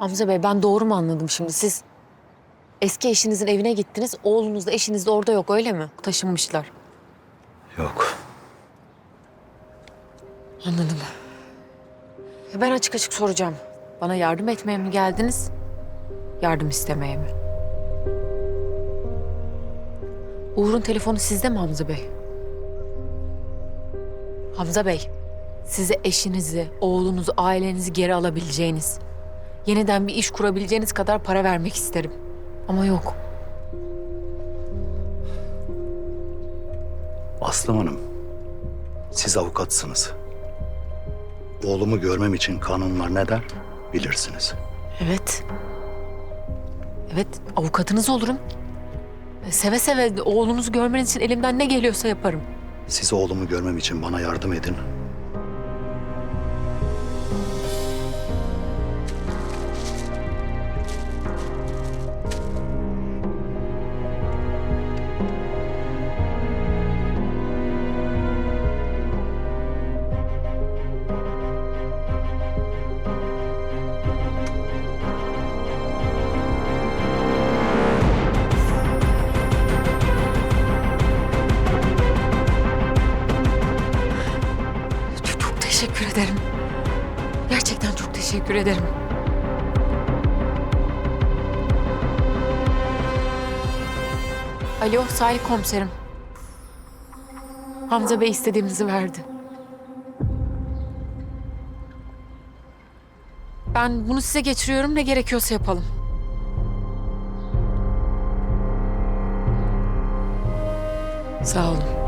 Hamza Bey ben doğru mu anladım şimdi? Siz eski eşinizin evine gittiniz. Oğlunuz da eşiniz de orada yok öyle mi? Taşınmışlar. Yok. Anladım. Ya Ben açık açık soracağım. Bana yardım etmeye mi geldiniz? Yardım istemeye mi? Uğur'un telefonu sizde mi Hamza Bey? Hamza Bey, size eşinizi, oğlunuzu, ailenizi geri alabileceğiniz, yeniden bir iş kurabileceğiniz kadar para vermek isterim. Ama yok. Aslım Hanım, siz avukatsınız. Oğlumu görmem için kanunlar ne der bilirsiniz. Evet. Evet, avukatınız olurum. Seve seve oğlunuzu görmeniz için elimden ne geliyorsa yaparım. Siz oğlumu görmem için bana yardım edin. Teşekkür ederim. Gerçekten çok teşekkür ederim. Alo, Salih komiserim. Hamza Bey istediğimizi verdi. Ben bunu size geçiriyorum. Ne gerekiyorsa yapalım. Sağ olun.